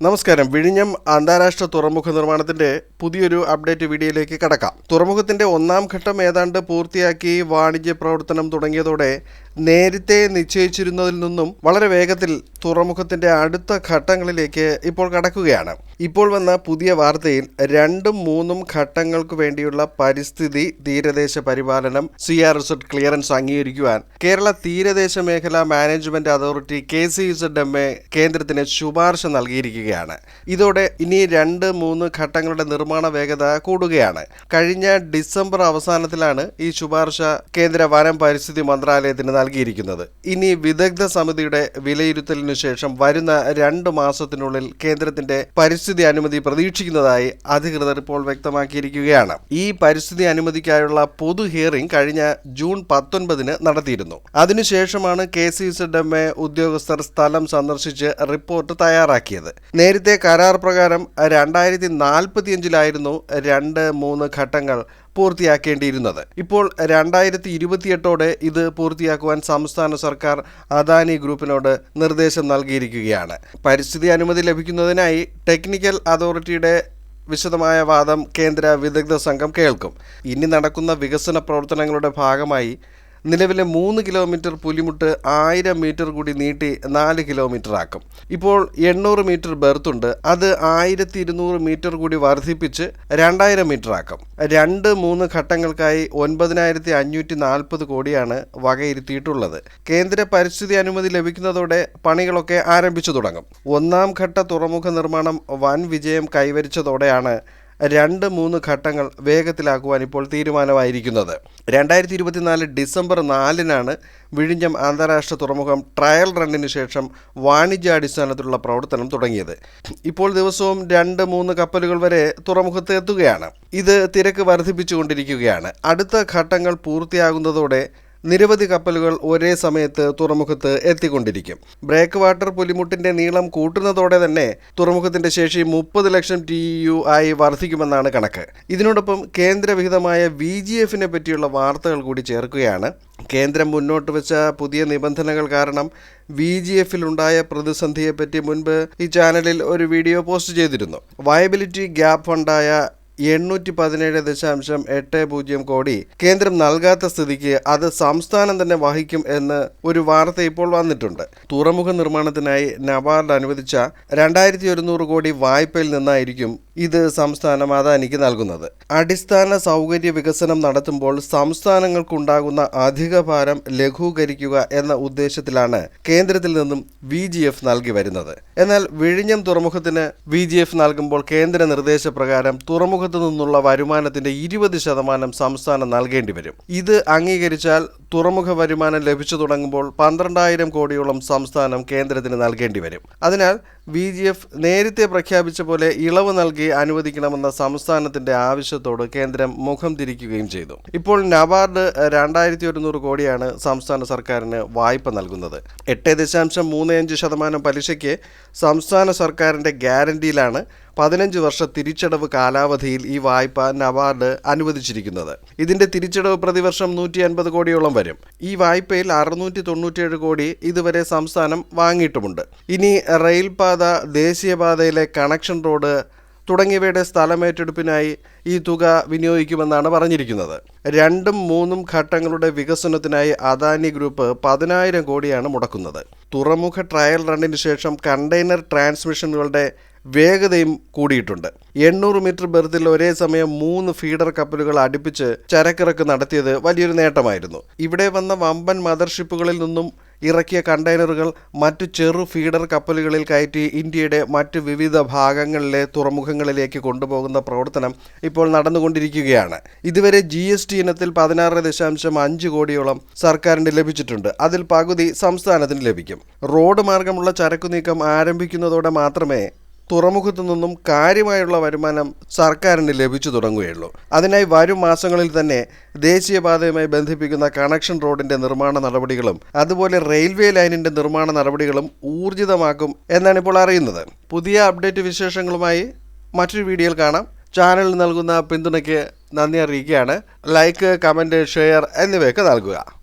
നമസ്കാരം. വിഴിഞ്ഞം അന്താരാഷ്ട്ര തുറമുഖ നിർമ്മാണത്തിന്റെ പുതിയൊരു അപ്ഡേറ്റ് വീഡിയോയിലേക്ക് കടക്കാം. തുറമുഖത്തിന്റെ ഒന്നാം ഘട്ടം ഏതാണ്ട് പൂർത്തിയാക്കി വാണിജ്യ പ്രവർത്തനം തുടങ്ങിയതോടെ നേരത്തെ നിശ്ചയിച്ചിരുന്നതിൽ നിന്നും വളരെ വേഗത്തിൽ തുറമുഖത്തിന്റെ അടുത്ത ഘട്ടങ്ങളിലേക്ക് ഇപ്പോൾ കടക്കുകയാണ്. ഇപ്പോൾ വന്ന പുതിയ വാർത്തയിൽ രണ്ടും മൂന്നും ഘട്ടങ്ങൾക്ക് വേണ്ടിയുള്ള പരിസ്ഥിതി തീരദേശ പരിപാലനം സി ആർ ഇസഡ് ക്ലിയറൻസ് അംഗീകരിക്കുവാൻ കേരള തീരദേശ മേഖല management authority K C Z M A കേന്ദ്രത്തിന് ശുപാർശ നൽകിയിരിക്കുകയാണ് ഇതോടെ ഇനി രണ്ട് മൂന്ന് ഘട്ടങ്ങളുടെ നിർമ്മാണ വേഗത കൂടുകയാണ്. കഴിഞ്ഞ ഡിസംബർ അവസാനത്തിലാണ് ഈ ശുപാർശ കേന്ദ്ര വനം പരിസ്ഥിതി മന്ത്രാലയത്തിന് നൽകിയിരിക്കുന്നത്. ഇനി വിദഗ്ധ സമിതിയുടെ വിലയിരുത്തലിനു ശേഷം വരുന്ന രണ്ട് മാസത്തിനുള്ളിൽ കേന്ദ്രത്തിന്റെ പരിസ്ഥിതി അനുമതി പ്രതീക്ഷിക്കുന്നതായി അധികൃതർ ഇപ്പോൾ വ്യക്തമാക്കിയിരിക്കുകയാണ്. ഈ പരിസ്ഥിതി അനുമതിക്കായുള്ള പൊതു ഹിയറിംഗ് കഴിഞ്ഞ ജൂൺ പത്തൊൻപതിന് നടത്തിയിരുന്നു. അതിനുശേഷമാണ് K C Z M A ഉദ്യോഗസ്ഥർ സ്ഥലം സന്ദർശിച്ച് റിപ്പോർട്ട് തയ്യാറാക്കിയത്. നേരത്തെ കരാർ പ്രകാരം രണ്ടായിരത്തി നാൽപ്പത്തിയഞ്ചിലായിരുന്നു രണ്ട് മൂന്ന് ഘട്ടങ്ങൾ പൂർത്തിയാക്കേണ്ടിയിരുന്നത്. ഇപ്പോൾ രണ്ടായിരത്തി ഇരുപത്തിയെട്ടോടെ ഇത് പൂർത്തിയാക്കുവാൻ സംസ്ഥാന സർക്കാർ അദാനി ഗ്രൂപ്പിനോട് നിർദ്ദേശം നൽകിയിരിക്കുകയാണ്. പരിസ്ഥിതി അനുമതി ലഭിക്കുന്നതിനായി ടെക്നിക്കൽ അതോറിറ്റിയുടെ വിശദമായ വാദം കേന്ദ്ര വിദഗ്ധ സംഘം കേൾക്കും. ഇനി നടക്കുന്ന വികസന പ്രവർത്തനങ്ങളുടെ ഭാഗമായി നിലവിലെ മൂന്ന് കിലോമീറ്റർ പുലിമുട്ട് ആയിരം മീറ്റർ കൂടി നീട്ടി നാല് കിലോമീറ്റർ ആക്കും. ഇപ്പോൾ എണ്ണൂറ് മീറ്റർ ബെർത്തുണ്ട്. അത് ആയിരത്തി ഇരുന്നൂറ് മീറ്റർ കൂടി വർദ്ധിപ്പിച്ച് രണ്ടായിരം മീറ്റർ ആക്കും. രണ്ട് മൂന്ന് ഘട്ടങ്ങൾക്കായി ഒൻപതിനായിരത്തി അഞ്ഞൂറ്റി നാൽപ്പത് കോടിയാണ് വകയിരുത്തിയിട്ടുള്ളത്. കേന്ദ്ര പരിസ്ഥിതി അനുമതി ലഭിക്കുന്നതോടെ പണികളൊക്കെ ആരംഭിച്ചു തുടങ്ങും. ഒന്നാം ഘട്ട തുറമുഖ നിർമ്മാണം വൻ വിജയം കൈവരിച്ചതോടെയാണ് രണ്ട് മൂന്ന് ഘട്ടങ്ങൾ വേഗത്തിലാക്കുവാൻ ഇപ്പോൾ തീരുമാനമായിരിക്കുന്നത്. രണ്ടായിരത്തി ഇരുപത്തിനാല് ഡിസംബർ നാലിനാണ് വിഴിഞ്ഞം അന്താരാഷ്ട്ര തുറമുഖം ട്രയൽ റണ്ണിന് ശേഷം വാണിജ്യാടിസ്ഥാനത്തിലുള്ള പ്രവർത്തനം തുടങ്ങിയത്. ഇപ്പോൾ ദിവസവും രണ്ട് മൂന്ന് കപ്പലുകൾ വരെ തുറമുഖത്ത് എത്തുകയാണ്. ഇത് തിരക്ക് വർദ്ധിപ്പിച്ചുകൊണ്ടിരിക്കുകയാണ്. അടുത്ത ഘട്ടങ്ങൾ പൂർത്തിയാകുന്നതോടെ നിരവധി കപ്പലുകൾ ഒരേ സമയത്ത് തുറമുഖത്ത് എത്തിക്കൊണ്ടിരിക്കും. ബ്രേക്ക് വാട്ടർ പുലിമുട്ടിന്റെ നീളം കൂട്ടുന്നതോടെ തന്നെ തുറമുഖത്തിന്റെ ശേഷി മുപ്പത് ലക്ഷം ടി യു ആയി വർദ്ധിക്കുമെന്നാണ് കണക്ക്. ഇതിനോടൊപ്പം കേന്ദ്രവിഹിതമായ വി ജി എഫിനെ പറ്റിയുള്ള വാർത്തകൾ കൂടി ചേർക്കുകയാണ്. കേന്ദ്രം മുന്നോട്ട് വെച്ച പുതിയ നിബന്ധനകൾ കാരണം വി ജി എഫിലുണ്ടായ പ്രതിസന്ധിയെപ്പറ്റി മുൻപ് ഈ ചാനലിൽ ഒരു വീഡിയോ പോസ്റ്റ് ചെയ്തിരുന്നു. വയബിലിറ്റി ഗ്യാപ്പ് ഫണ്ടായ എണ്ണൂറ്റി പതിനേഴ് ദശാംശം എട്ട് പൂജ്യം കോടി കേന്ദ്രം നൽകാത്ത സ്ഥിതിക്ക് അത് സംസ്ഥാനം തന്നെ വഹിക്കും എന്ന് ഒരു വാർത്ത ഇപ്പോൾ വന്നിട്ടുണ്ട്. തുറമുഖ നിർമ്മാണത്തിനായി നബാർഡ് അനുവദിച്ച രണ്ടായിരത്തി ഒരുന്നൂറ് കോടി വായ്പയിൽ നിന്നായിരിക്കും ഇത് സംസ്ഥാനം അദാനിക്ക് നൽകുന്നത്. അടിസ്ഥാന സൗകര്യ വികസനം നടത്തുമ്പോൾ സംസ്ഥാനങ്ങൾക്കുണ്ടാകുന്ന അധിക ഭാരം ലഘൂകരിക്കുക എന്ന ഉദ്ദേശത്തിലാണ് കേന്ദ്രത്തിൽ നിന്നും വി ജി എഫ് നൽകി വരുന്നത്. എന്നാൽ വിഴിഞ്ഞം തുറമുഖത്തിന് വി ജി എഫ് നൽകുമ്പോൾ കേന്ദ്ര നിർദ്ദേശപ്രകാരം തുറമുഖ നിന്നുള്ള വരുമാനത്തിന്റെ ഇരുപത് ശതമാനം സംസ്ഥാനം നൽകേണ്ടി വരും. ഇത് അംഗീകരിച്ചാൽ തുറമുഖ വരുമാനം ലഭിച്ചു തുടങ്ങുമ്പോൾ പന്ത്രണ്ടായിരം കോടിയോളം സംസ്ഥാനം കേന്ദ്രത്തിന് നൽകേണ്ടി വരും. അതിനാൽ വി ജി എഫ് നേരത്തെ പ്രഖ്യാപിച്ച പോലെ ഇളവ് നൽകി അനുവദിക്കണമെന്ന സംസ്ഥാനത്തിന്റെ ആവശ്യത്തോട് കേന്ദ്രം മുഖം തിരിക്കുകയും ചെയ്തു. ഇപ്പോൾ നബാർഡ് രണ്ടായിരത്തി ഒരുന്നൂറ് കോടിയാണ് സംസ്ഥാന സർക്കാരിന് വായ്പ നൽകുന്നത്. എട്ട് ദശാംശം മൂന്ന് അഞ്ച് ശതമാനം പലിശയ്ക്ക് സംസ്ഥാന സർക്കാരിന്റെ ഗ്യാരണ്ടിയിലാണ് പതിനഞ്ച് വർഷ തിരിച്ചടവ് കാലാവധിയിൽ ഈ വായ്പ നബാർഡ് അനുവദിച്ചിരിക്കുന്നത്. ഇതിന്റെ തിരിച്ചടവ് പ്രതിവർഷം നൂറ്റി അൻപത് കോടിയോളം വരും. ഈ വായ്പയിൽ അറുന്നൂറ്റി തൊണ്ണൂറ്റിയേഴ് കോടി ഇതുവരെ സംസ്ഥാനം വാങ്ങിയിട്ടുമുണ്ട്. ഇനി റെയിൽപാത ദേശീയപാതയിലെ കണക്ഷൻ റോഡ് തുടങ്ങിയവയുടെ സ്ഥലമേറ്റെടുപ്പിനായി ഈ തുക വിനിയോഗിക്കുമെന്നാണ് പറഞ്ഞിരിക്കുന്നത്. രണ്ടും മൂന്നും ഘട്ടങ്ങളുടെ വികസനത്തിനായി അദാനി ഗ്രൂപ്പ് പതിനായിരം കോടിയാണ് മുടക്കുന്നത്. തുറമുഖ ട്രയൽ റണ്ണിന് ശേഷം കണ്ടെയ്നർ ട്രാൻസ്മിഷനുകളുടെ വേഗതയും കൂടിയിട്ടുണ്ട്. എണ്ണൂറ് മീറ്റർ ബെർത്തിൽ ഒരേ സമയം മൂന്ന് ഫീഡർ കപ്പലുകൾ അടുപ്പിച്ച് ചരക്കിറക്ക് നടത്തിയത് വലിയൊരു നേട്ടമായിരുന്നു. ഇവിടെ വന്ന വമ്പൻ മദർഷിപ്പുകളിൽ നിന്നും ഇറക്കിയ കണ്ടെയ്നറുകൾ മറ്റു ചെറു ഫീഡർ കപ്പലുകളിൽ കയറ്റി ഇന്ത്യയുടെ മറ്റ് വിവിധ ഭാഗങ്ങളിലെ തുറമുഖങ്ങളിലേക്ക് കൊണ്ടുപോകുന്ന പ്രവർത്തനം ഇപ്പോൾ നടന്നുകൊണ്ടിരിക്കുകയാണ്. ഇതുവരെ ജി എസ് ടി ഇനത്തിൽ പതിനാറ് ദശാംശം അഞ്ച് കോടിയോളം സർക്കാരിന് ലഭിച്ചിട്ടുണ്ട്. അതിൽ പകുതി സംസ്ഥാനത്തിന് ലഭിക്കും. റോഡ് മാർഗമുള്ള ചരക്കുനീക്കം ആരംഭിക്കുന്നതോടെ മാത്രമേ തുറമുഖത്തു നിന്നും കാര്യമായുള്ള വരുമാനം സർക്കാരിന് ലഭിച്ചു തുടങ്ങുകയുള്ളൂ. അതിനായി വരും മാസങ്ങളിൽ തന്നെ ദേശീയപാതയുമായി ബന്ധിപ്പിക്കുന്ന കണക്ഷൻ റോഡിന്റെ നിർമ്മാണ നടപടികളും അതുപോലെ റെയിൽവേ ലൈനിന്റെ നിർമ്മാണ നടപടികളും ഊർജിതമാക്കും എന്നാണ് ഇപ്പോൾ അറിയുന്നത്. പുതിയ അപ്ഡേറ്റ് വിശേഷങ്ങളുമായി മറ്റൊരു വീഡിയോയിൽ കാണാം. ചാനൽ നൽകുന്ന പിന്തുണയ്ക്ക് നന്ദി അറിയിക്കുകയാണ്. ലൈക്ക് കമന്റ് ഷെയർ എന്നിവയൊക്കെ നൽകുക.